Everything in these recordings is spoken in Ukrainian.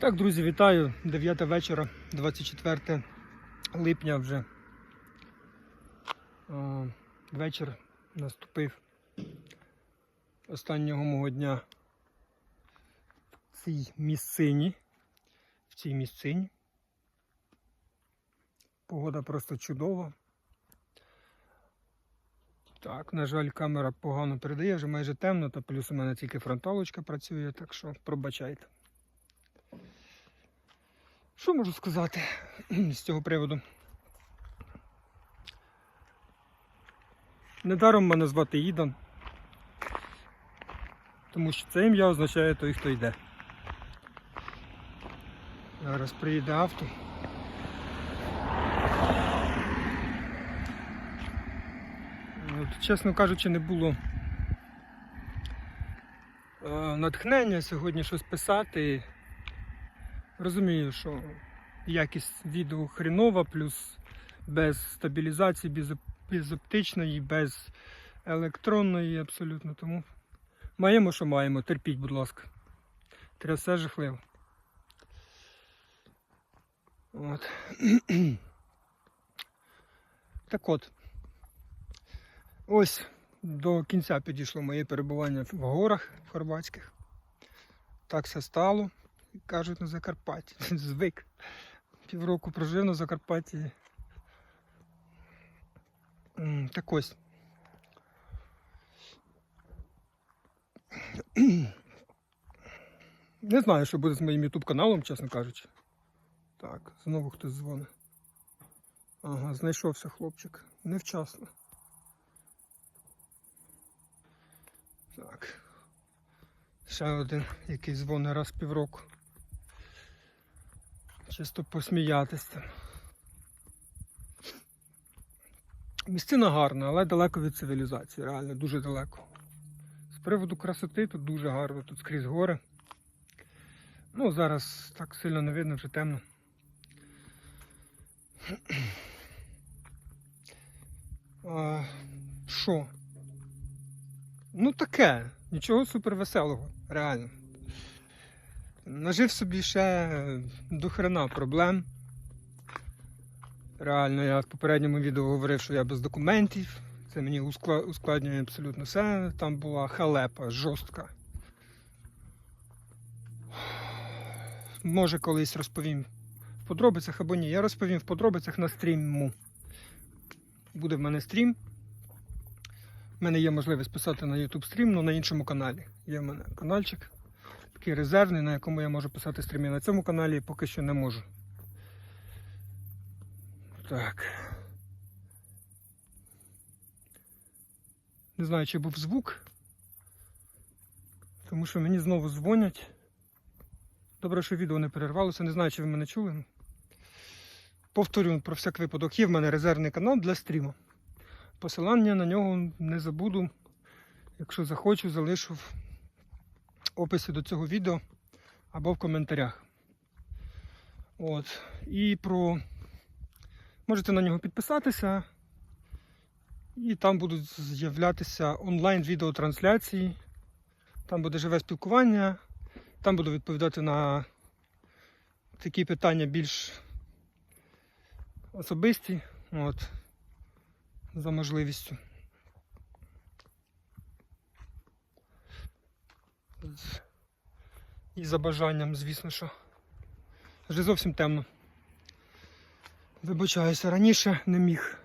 Так, друзі, вітаю. 9 вечора, 24 липня вже. О, вечір наступив останнього мого дня в цій місцині. В цій місцині. Погода просто чудова. Так, на жаль, камера погано передає, вже майже темно, та плюс у мене тільки фронталочка працює, так що пробачайте. Що можу сказати з цього приводу? Недаром мене звати Ідан, тому що це ім'я означає той, хто йде. Зараз приїде авто. От, чесно кажучи, не було е, натхнення сьогодні щось писати. Розумію, що якість відео хренова, плюс без стабілізації, без, без оптичної, без електронної абсолютно. Тому маємо, що маємо. Терпіть, будь ласка. Трясе жахливо. От. так от. Ось до кінця підійшло моє перебування в горах хорватських. Так все стало кажуть на Закарпатті. Звик. Півроку прожив на Закарпатті. Так ось. Не знаю, що буде з моїм YouTube каналом, чесно кажучи. Так, знову хтось дзвонить. Ага, знайшовся хлопчик. Невчасно. Так. Ще один, який дзвонить раз в півроку. Чисто посміятись там. Місцина гарна, але далеко від цивілізації, реально дуже далеко. З приводу красоти тут дуже гарно, тут скрізь гори. Ну, зараз так сильно не видно, вже темно. Що? Ну таке, нічого супервеселого, реально. Нажив собі ще до хрена проблем. Реально, я в попередньому відео говорив, що я без документів. Це мені ускладнює абсолютно все. Там була халепа жорстка. Може колись розповім в подробицях або ні. Я розповім в подробицях на стріму. Буде в мене стрім. У мене є можливість писати на YouTube стрім, але на іншому каналі. Є в мене каналчик, такий резервний, на якому я можу писати стріми. На цьому каналі поки що не можу. Так. Не знаю, чи був звук. Тому що мені знову дзвонять. Добре, що відео не перервалося. Не знаю, чи ви мене чули. Повторюю про всяк випадок. Є в мене резервний канал для стріму. Посилання на нього не забуду. Якщо захочу, залишу описі до цього відео або в коментарях. От. І про. Можете на нього підписатися. І там будуть з'являтися онлайн-відеотрансляції. Там буде живе спілкування. Там буду відповідати на такі питання більш особисті. От за можливістю. І за бажанням, звісно, що. Вже зовсім темно. Вибачаюся, раніше не міг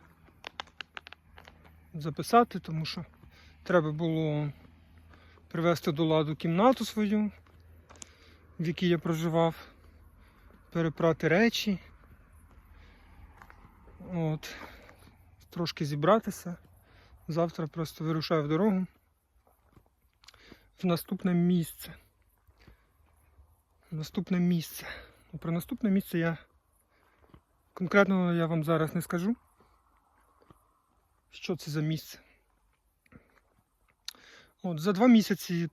записати, тому що треба було привести до ладу кімнату свою, в якій я проживав, перепрати речі. От трошки зібратися. Завтра просто вирушаю в дорогу в наступне місце. Наступне місце. Ну, Про наступне місце я конкретно я вам зараз не скажу. Що це за місце? От, за два місяці.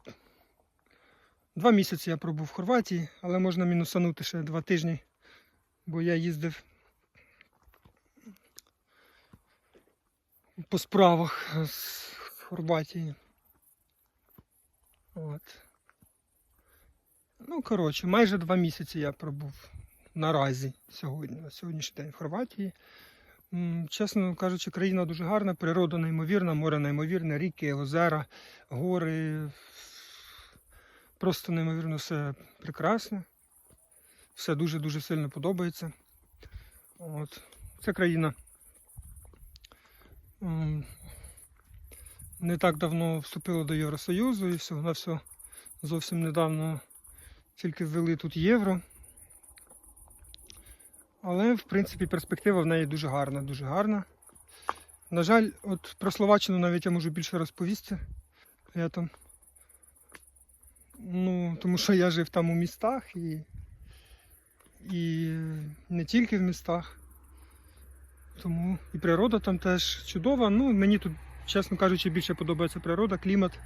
Два місяці я пробув в Хорватії, але можна мінусанути ще два тижні, бо я їздив по справах з Хорватії. От. Ну, коротше, майже два місяці я пробув наразі сьогодні, на сьогоднішній день в Хорватії. Чесно кажучи, країна дуже гарна, природа неймовірна, море неймовірне, ріки, озера, гори. Просто неймовірно все прекрасне. Все дуже-дуже сильно подобається. От. Це країна не так давно вступила до Євросоюзу і все, вона все зовсім недавно тільки ввели тут євро. Але, в принципі, перспектива в неї дуже гарна, дуже гарна. На жаль, от про Словаччину навіть я можу більше розповісти. Я там. Ну, тому що я жив там у містах і, і не тільки в містах. Тому і природа там теж чудова. Ну, мені тут, чесно кажучи, більше подобається природа, клімат.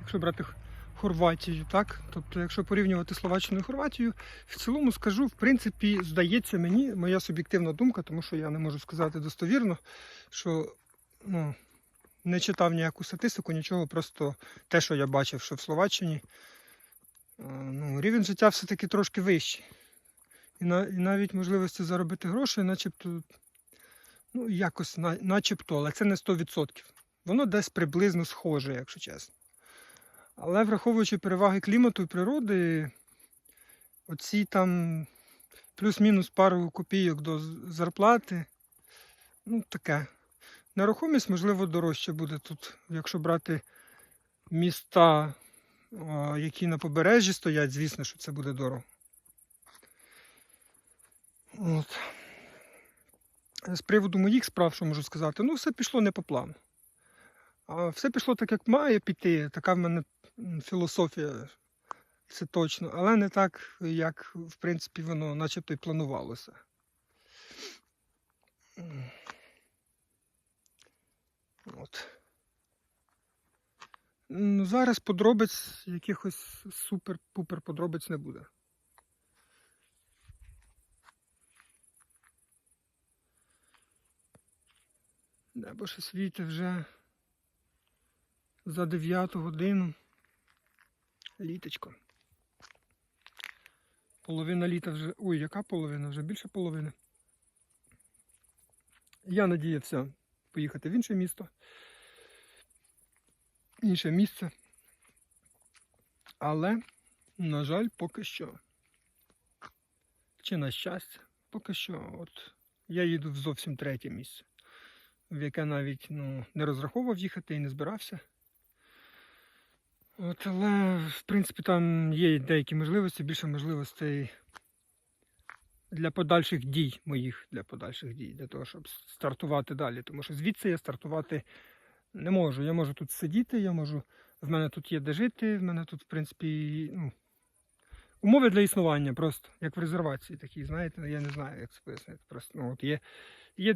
Якщо брати Хорватію, так? Тобто, якщо порівнювати Словаччину і Хорватію, в цілому скажу, в принципі, здається мені, моя суб'єктивна думка, тому що я не можу сказати достовірно, що ну, не читав ніяку статистику, нічого, просто те, що я бачив, що в Словаччині е, ну, рівень життя все-таки трошки вищий. І, на, і навіть можливості заробити гроші, начебто, ну, якось на, начебто, але це не 100%. Воно десь приблизно схоже, якщо чесно. Але враховуючи переваги клімату і природи, оці там плюс-мінус пару копійок до зарплати, ну таке. Нерухомість, можливо, дорожче буде тут, якщо брати міста, які на побережжі стоять, звісно, що це буде дорого. От. З приводу моїх справ, що можу сказати, ну все пішло не по плану. Все пішло так, як має піти. Така в мене філософія, це точно, але не так, як в принципі воно начебто і планувалося. От. Ну, зараз подробиць, якихось супер-пупер подробиць не буде. Небо ще світить вже за 9 годину. Літочко. Половина літа вже. Ой, яка половина? Вже більше половини. Я надіявся поїхати в інше місто. Інше місце. Але, на жаль, поки що. Чи на щастя, поки що. От я їду в зовсім третє місце, в яке навіть ну, не розраховував їхати і не збирався. От, але, в принципі, там є деякі можливості, більше можливостей для подальших дій моїх, для подальших дій, для того, щоб стартувати далі. Тому що звідси я стартувати не можу. Я можу тут сидіти, я можу. В мене тут є де жити, в мене тут, в принципі, ну, умови для існування просто, як в резервації такі, знаєте, я не знаю, як це пояснити. Просто ну, от є, є,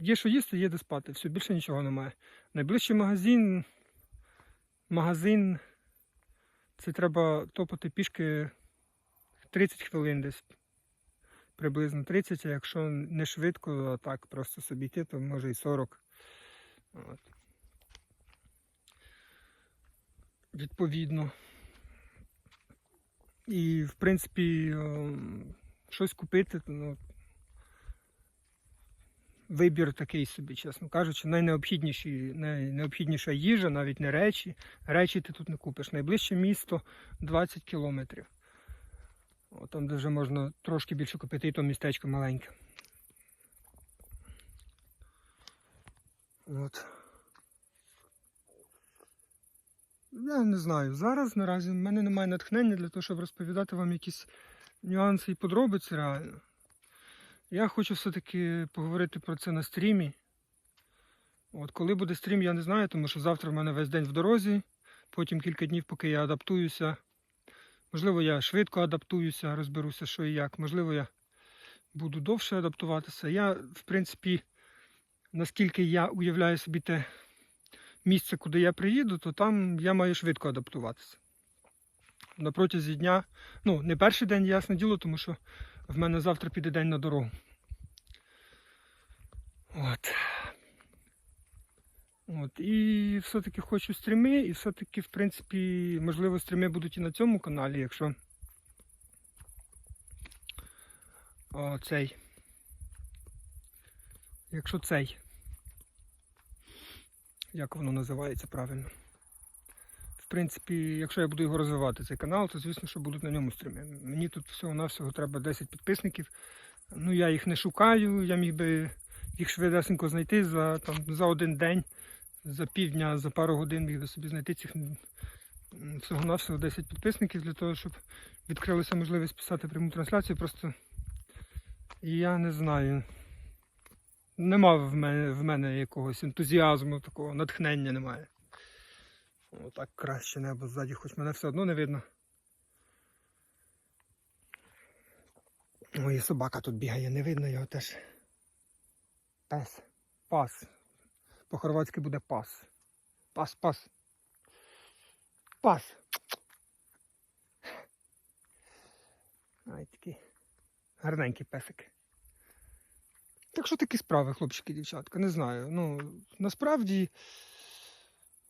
є що їсти, є де спати. Все, більше нічого немає. Найближчий магазин магазин. Це треба топати пішки 30 хвилин десь. Приблизно 30, а якщо не швидко, а так просто собі йти, то може і 40. От. Відповідно. І, в принципі, ем, щось купити, ну, вибір такий собі, чесно кажучи, найнеобхідніші, найнеобхідніша їжа, навіть не речі. Речі ти тут не купиш. Найближче місто 20 кілометрів. О, там, вже можна трошки більше купити, і то містечко маленьке. От. Я не знаю. Зараз наразі в мене немає натхнення для того, щоб розповідати вам якісь нюанси і подробиці реально. Я хочу все-таки поговорити про це на стрімі. От коли буде стрім, я не знаю, тому що завтра в мене весь день в дорозі, потім кілька днів, поки я адаптуюся. Можливо, я швидко адаптуюся, розберуся, що і як. Можливо, я буду довше адаптуватися. Я, в принципі, наскільки я уявляю собі те місце, куди я приїду, то там я маю швидко адаптуватися. На протязі дня, ну, не перший день, ясне діло, тому що в мене завтра піде день на дорогу. От. От. і все-таки хочу стріми, і все-таки, в принципі, можливо, стріми будуть і на цьому каналі, якщо о, цей. Якщо цей. Як воно називається правильно? Принципі, якщо я буду його розвивати, цей канал, то звісно, що будуть на ньому стріми. Мені тут всього-навсього треба 10 підписників. Ну, я їх не шукаю, я міг би їх швидесенько знайти за, там, за один день, за півдня, за пару годин міг би собі знайти цих всього-навсього 10 підписників для того, щоб відкрилася можливість писати пряму трансляцію. Просто я не знаю. Нема в мене, в мене якогось ентузіазму, такого натхнення немає. Отак краще небо ззаді, хоч мене все одно не видно. Ой, собака тут бігає, не видно його теж. Пес. Пас. По-хорватськи буде пас. Пас, пас. Пас. Ай, такий гарненький песик. Так що такі справи, хлопчики, дівчатка, не знаю. Ну, насправді,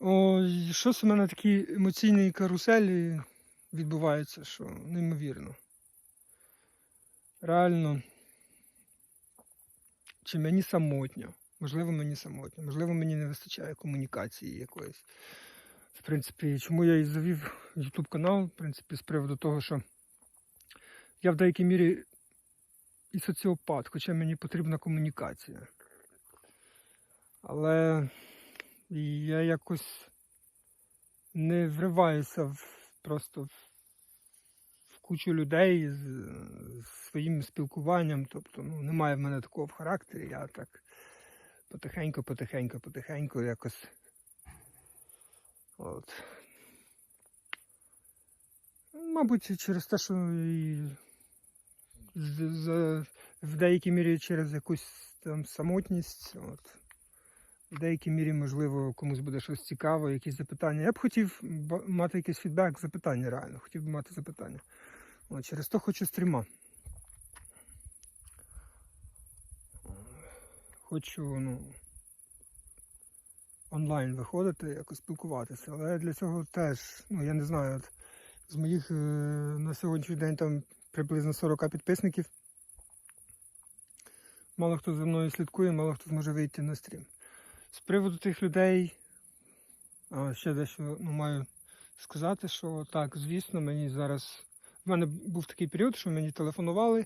ой, щось у мене такі емоційні каруселі відбуваються, що неймовірно. Реально, чи мені самотньо, можливо, мені самотньо, можливо, мені не вистачає комунікації якоїсь. В принципі, чому я і завів YouTube канал, в принципі, з приводу того, що я в деякій мірі і соціопат, хоча мені потрібна комунікація. Але я якось не вриваюся в, просто в, в кучу людей з, з своїм спілкуванням. Тобто ну, немає в мене такого в характері. Я так потихеньку, потихеньку, потихеньку якось. От. Мабуть, через те, що і в деякій мірі через якусь там самотність. От. В деякій мірі, можливо, комусь буде щось цікаве, якісь запитання. Я б хотів мати якийсь фідбек, запитання реально. Хотів би мати запитання. От, через то хочу стріма. Хочу, ну, онлайн виходити, якось спілкуватися. Але для цього теж, ну я не знаю, от, з моїх е, на сьогоднішній день там приблизно 40 підписників. Мало хто за мною слідкує, мало хто зможе вийти на стрім. З приводу тих людей, ще дещо ну, маю сказати, що так, звісно, мені зараз. В мене був такий період, що мені телефонували.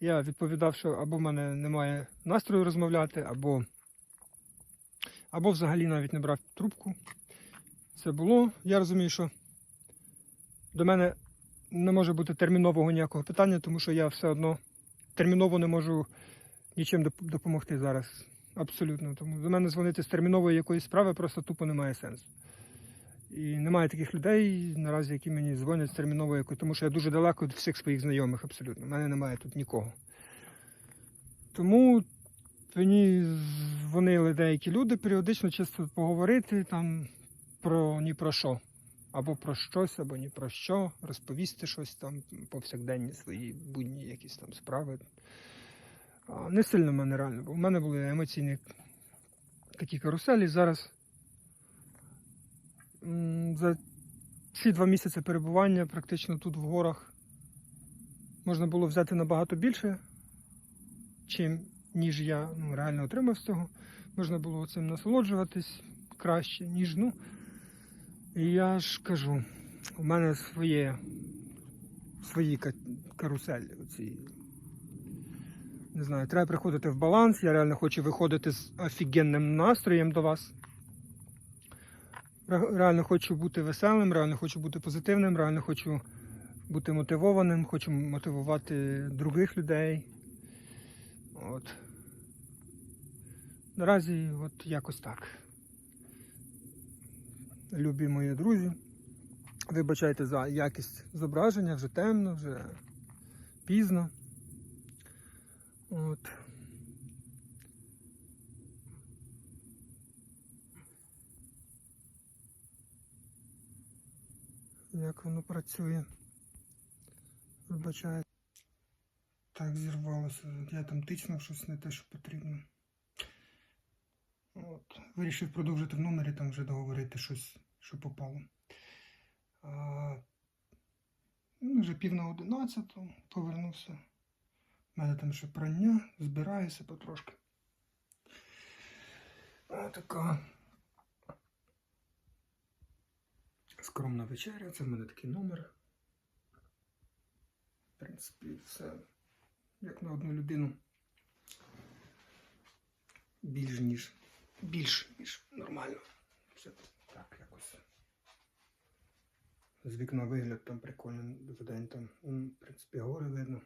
Я відповідав, що або в мене немає настрою розмовляти, або, або взагалі навіть не брав трубку. Це було. Я розумію, що до мене не може бути термінового ніякого питання, тому що я все одно терміново не можу нічим допомогти зараз. Абсолютно. Тому до мене дзвонити з термінової якоїсь справи просто тупо немає сенсу. І немає таких людей наразі, які мені дзвонять з термінової якої, тому що я дуже далеко від всіх своїх знайомих абсолютно. У мене немає тут нікого. Тому мені дзвонили деякі люди періодично чисто поговорити там про ні про що. Або про щось, або ні про що, розповісти щось там повсякденні свої будні якісь там справи. Не сильно в мене реально, бо в мене були емоційні такі каруселі. Зараз за ці два місяці перебування практично тут в горах можна було взяти набагато більше, чим ніж я ну, реально отримав з цього. Можна було цим насолоджуватись краще, ніж ну. І я ж кажу, у мене своє, свої ка- каруселі. Оці. Не знаю, треба приходити в баланс. Я реально хочу виходити з офігенним настроєм до вас. Реально хочу бути веселим, реально хочу бути позитивним, реально хочу бути мотивованим, хочу мотивувати других людей. От. Наразі от якось так. Любі мої друзі. Вибачайте за якість зображення, вже темно, вже пізно. От. Як воно працює. Вибачайте. Так, зірвалося. Я там тичнув щось не те, що потрібно. От. Вирішив продовжити в номері, там вже договорити щось, що попало. А, ну, вже пів на одинадцяту повернувся. У мене там ще прання, збираюся потрошки. Отака скромна вечеря. Це в мене такий номер. В принципі, все як на одну людину. Більш ніж. Більш ніж нормально. Все так якось. З вікна вигляд там прикольний вдень там, в принципі, гори видно.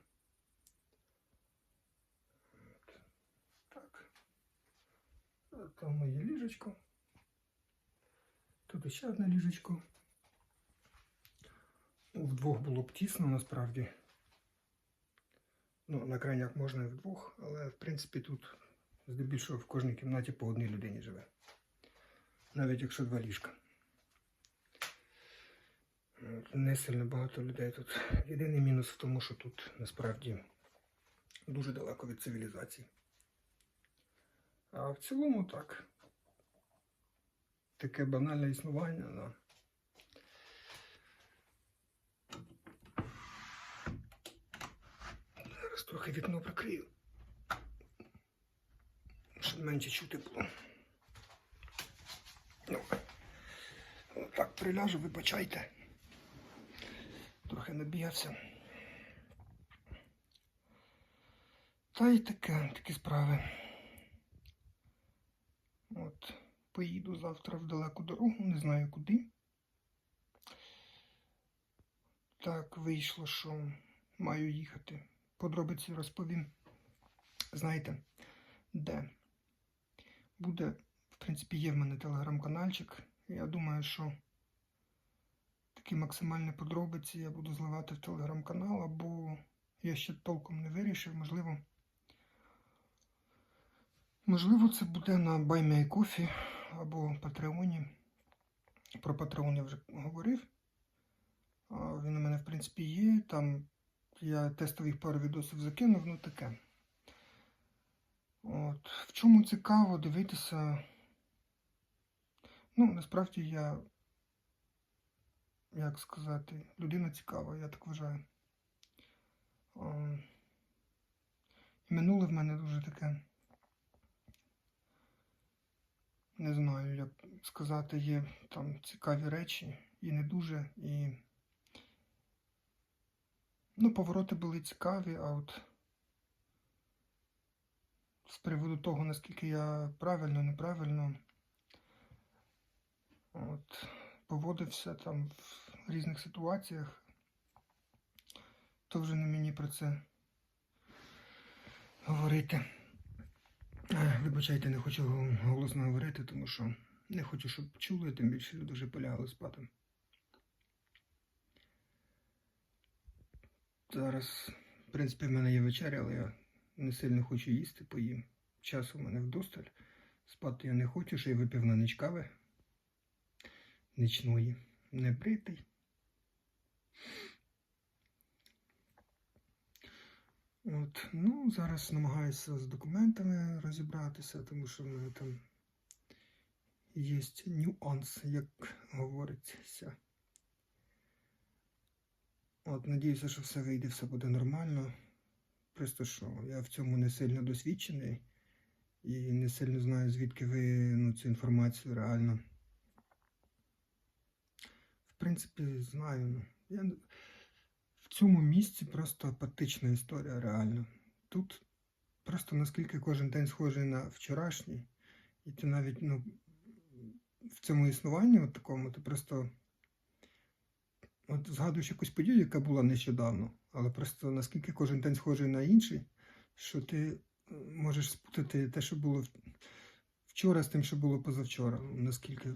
От. Так. А Там моє ліжечко. Тут ще одне ліжечко. Ну, Вдвох було б тісно насправді. Ну, на крайняк можна і вдвох, але в принципі тут здебільшого в кожній кімнаті по одній людині живе. Навіть якщо два ліжка. Не сильно багато людей тут. Єдиний мінус в тому, що тут насправді дуже далеко від цивілізації. А в цілому так. Таке банальне існування, да. Зараз трохи вікно прикрию. Щоб менше чути було. Ну, так приляжу, вибачайте. Трохи набігався. Та й таке, такі справи. От, поїду завтра в далеку дорогу, не знаю куди. Так вийшло, що маю їхати. Подробиці розповім. Знаєте, де? Буде, в принципі, є в мене телеграм-канальчик. Я думаю, що такі максимальні подробиці я буду зливати в телеграм-канал, або я ще толком не вирішив, можливо. Можливо, це буде на BuyMeCoffee або Патреоні. Про Patreon я вже говорив. Він у мене, в принципі, є. Там я тестових пару відосів закинув, ну таке. От. В чому цікаво дивитися. Ну, насправді я, як сказати, людина цікава, я так вважаю. І минуле в мене дуже таке. Не знаю, як сказати, є там цікаві речі і не дуже. І... Ну, повороти були цікаві, а от з приводу того, наскільки я правильно, неправильно от, поводився там в різних ситуаціях, то вже не мені про це говорити. Вибачайте, не хочу голосно говорити, тому що не хочу, щоб чули, тим більше дуже полягали спати. Зараз, в принципі, в мене є вечеря, але я не сильно хочу їсти, поїм. Часу в мене вдосталь. Спати я не хочу, ще й випив на ніч. Нічної. Не От, ну, зараз намагаюся з документами розібратися, тому що в мене там є нюанс, як говориться. От, надіюся, що все вийде, все буде нормально. Просто що я в цьому не сильно досвідчений і не сильно знаю, звідки ви ну, цю інформацію реально. В принципі, знаю. ну, Я... цьому місці просто апатична історія реально. Тут просто наскільки кожен день схожий на вчорашній, і ти навіть ну, в цьому існуванні от такому, ти просто от згадуєш якусь подію, яка була нещодавно, але просто наскільки кожен день схожий на інший, що ти е, можеш спутати те, що було вчора з тим, що було позавчора. Ну, Наскільки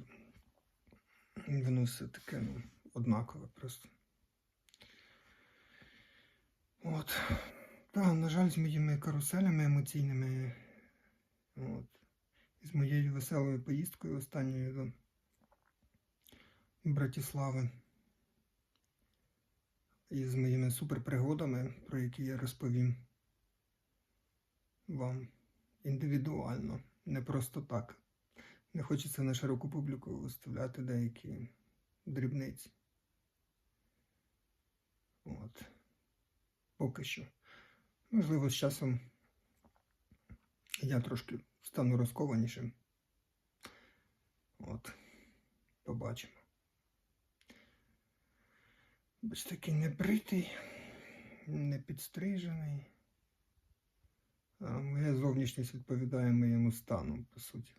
воно все таке ну, однакове просто. От. Так, на жаль, з моїми каруселями емоційними. От. З моєю веселою поїздкою останньою до Братіслави. І з моїми суперпригодами, про які я розповім вам індивідуально, не просто так. Не хочеться на широку публіку виставляти деякі дрібниці. От. Поки що. Можливо, з часом я трошки стану розкованішим. От. Побачимо. Бач такий небритий, не підстрижений. А моя зовнішність відповідає моєму стану, по суті.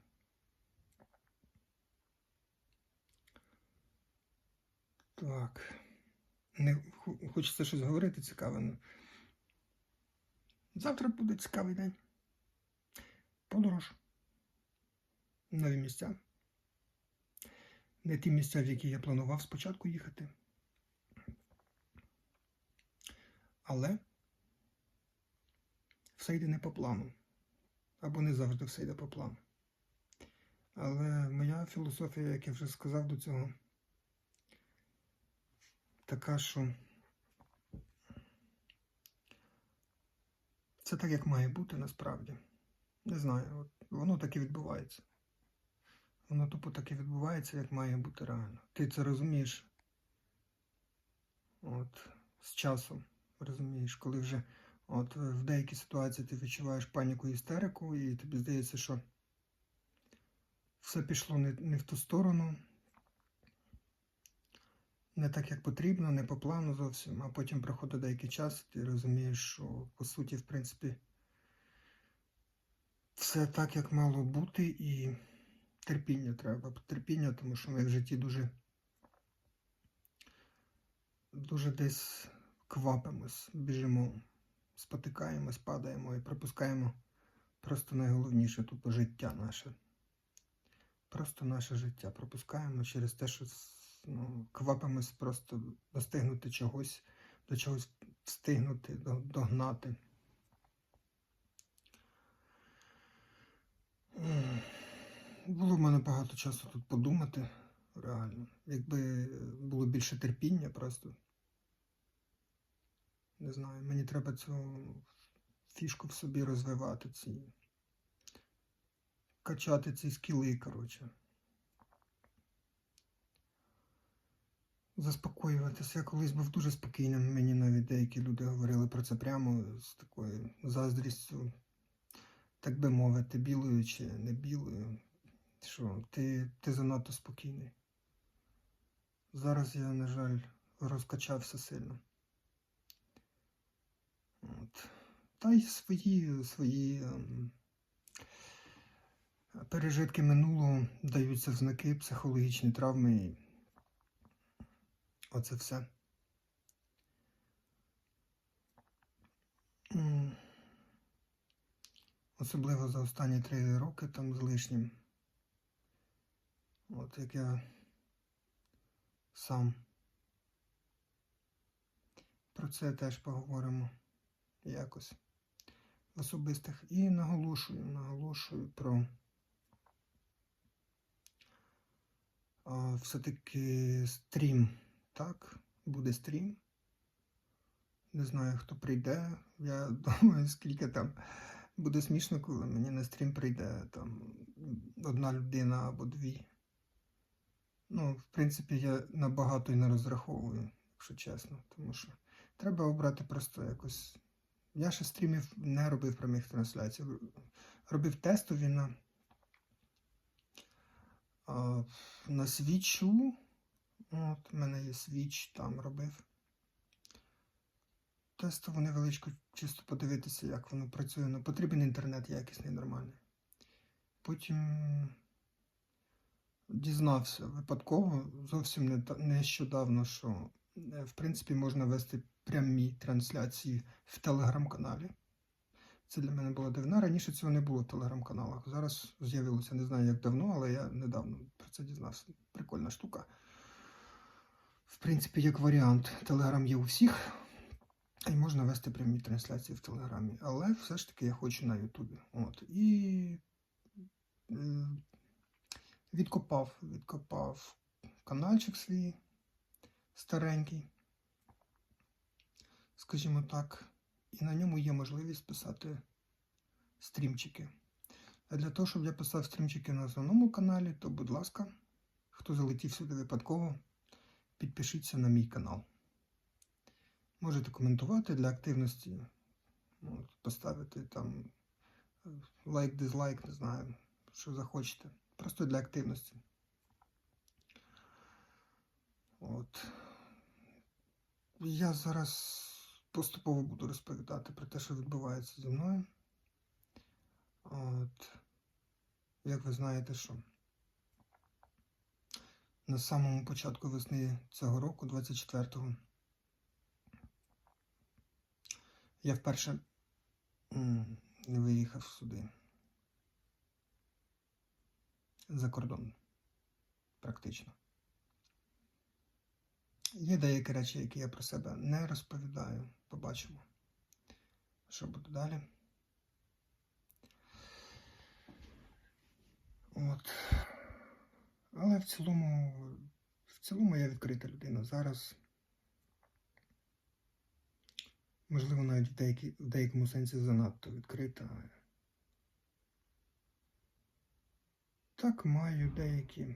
Так. Не хочеться щось говорити цікаве. ну. Завтра буде цікавий день. Подорож. Нові місця. Не ті місця, в які я планував спочатку їхати. Але все йде не по плану. Або не завжди все йде по плану. Але моя філософія, як я вже сказав до цього, така, що це так, як має бути насправді. Не знаю, от воно так і відбувається. Воно тупо так і відбувається, як має бути реально. Ти це розумієш. От, з часом розумієш, коли вже от в деякій ситуації ти відчуваєш паніку і істерику, і тобі здається, що все пішло не, не в ту сторону, не так, як потрібно, не по плану зовсім, а потім проходить деякий час, і ти розумієш, що по суті, в принципі, все так, як мало бути, і терпіння треба. Терпіння, тому що ми в житті дуже, дуже десь квапимось, біжимо, спотикаємось, падаємо і пропускаємо просто найголовніше тупо життя наше. Просто наше життя пропускаємо через те, що ну, квапимось просто достигнути чогось, до чогось встигнути, догнати. Було в мене багато часу тут подумати, реально. Якби було більше терпіння просто. Не знаю, мені треба цю фішку в собі розвивати, ці. Качати ці скіли, коротше. Заспокоюватися. Я колись був дуже спокійним. Мені навіть деякі люди говорили про це прямо з такою заздрістю, так би мовити, білою чи не білою. Що ти, ти занадто спокійний. Зараз я, на жаль, розкачався сильно. От. Та й свої, свої ем, пережитки минулого даються в знаки, психологічні травми. Оце все. Особливо за останні три роки там з лишнім. От як я сам. Про це теж поговоримо якось в особистих. І наголошую, наголошую про все-таки стрім. Так, буде стрім. Не знаю, хто прийде. Я думаю, скільки там буде смішно, коли мені на стрім прийде там одна людина або дві. Ну, в принципі, я набагато і не розраховую, якщо чесно. Тому що треба обрати просто якось. Я ще стрімів не робив прямих трансляцій. Робив тестові на, на свічу. От, в мене є свіч, там робив. Тестову невеличку, чисто подивитися, як воно працює. Ну, потрібен інтернет якісний, нормальний. Потім дізнався випадково, зовсім не нещодавно, що е, в принципі можна вести прямі трансляції в телеграм-каналі. Це для мене була дивина. Раніше цього не було в телеграм-каналах. Зараз з'явилося, не знаю як давно, але я недавно про це дізнався. Прикольна штука. В принципі, як варіант, телеграм є у всіх, і можна вести прямі трансляції в Телеграмі. Але все ж таки я хочу на Ютубі. От. І відкопав, відкопав каналчик свій старенький, скажімо так, і на ньому є можливість писати стрімчики. А для того, щоб я писав стрімчики на основному каналі, то, будь ласка, хто залетів сюди випадково, підпишіться на мій канал. Можете коментувати для активності, поставити там е, лайк, дизлайк, не знаю, що захочете. Просто для активності. От. Я зараз поступово буду розповідати про те, що відбувається зі мною. От. Як ви знаєте, що на самому початку весни цього року, 24-го, я вперше м, виїхав сюди. За кордон. Практично. Є деякі речі, які я про себе не розповідаю. Побачимо, що буде далі. От. Але в цілому, в цілому я відкрита людина зараз. Можливо, навіть в, деякі, в деякому сенсі занадто відкрита. Так маю деякі.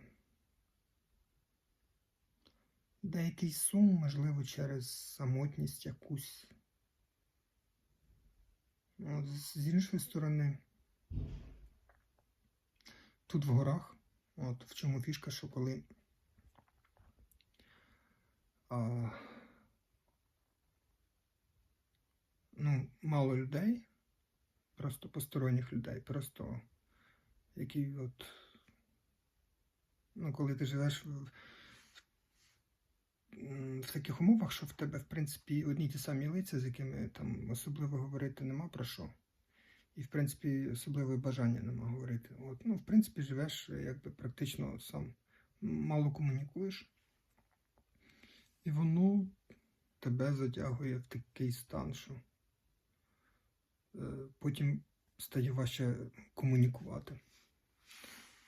Деякий сум, можливо, через самотність якусь. От, з іншої сторони, тут в горах, от в чому фішка, що коли а, ну, мало людей, просто посторонніх людей, просто які от, ну, коли ти живеш в, м, в таких умовах, що в тебе, в принципі, одні ті самі лиця, з якими там особливо говорити нема про що. І, в принципі, особливого бажання нема говорити. От, ну, в принципі, живеш е, якби практично сам мало комунікуєш. І воно тебе затягує в такий стан, що е, потім стає важче комунікувати.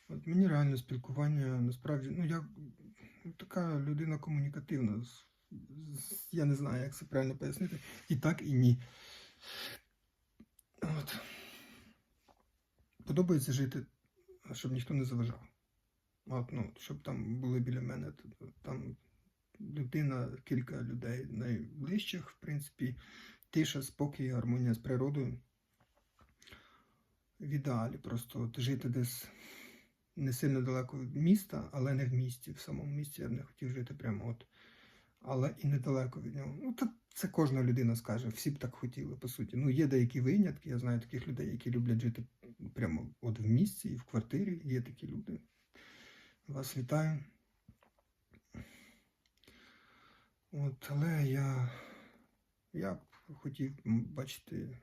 От мені реально спілкування насправді, ну я така людина комунікативна. Я не знаю, як це правильно пояснити. І так, і ні. От. Подобається жити, щоб ніхто не заважав. От, ну, щоб там були біля мене там людина, кілька людей найближчих, в принципі, тиша, спокій, гармонія з природою. В ідеалі просто от жити десь не сильно далеко від міста, але не в місті. В самому місті я б не хотів жити прямо от. Але і недалеко від нього. Ну, та це кожна людина скаже, всі б так хотіли, по суті. Ну, є деякі винятки, я знаю таких людей, які люблять жити прямо от в місті і в квартирі. Є такі люди. Вас вітаю. От, але я, я б хотів бачити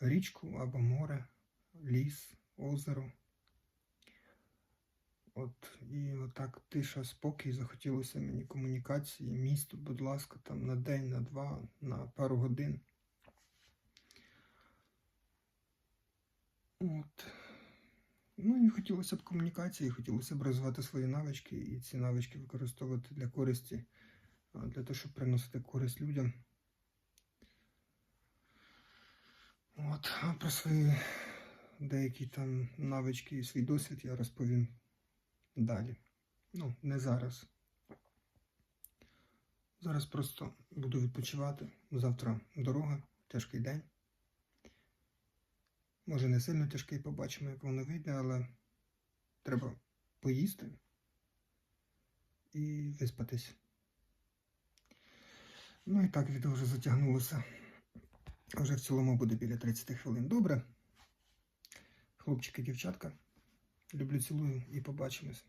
річку або море, ліс, озеро. От, і отак тиша, спокій, захотілося мені комунікації, місто, будь ласка, там на день, на два, на пару годин. От. Ну і хотілося б комунікації, хотілося б розвивати свої навички і ці навички використовувати для користі, для того, щоб приносити користь людям. От, а про свої деякі там навички і свій досвід я розповім далі. Ну, не зараз. Зараз просто буду відпочивати. Завтра дорога, тяжкий день. Може, не сильно тяжкий, побачимо, як воно вийде, але треба поїсти і виспатись. Ну і так відео вже затягнулося. Вже в цілому буде біля 30 хвилин. Добре. Хлопчики, дівчатка. Люблю, цілую і побачимось.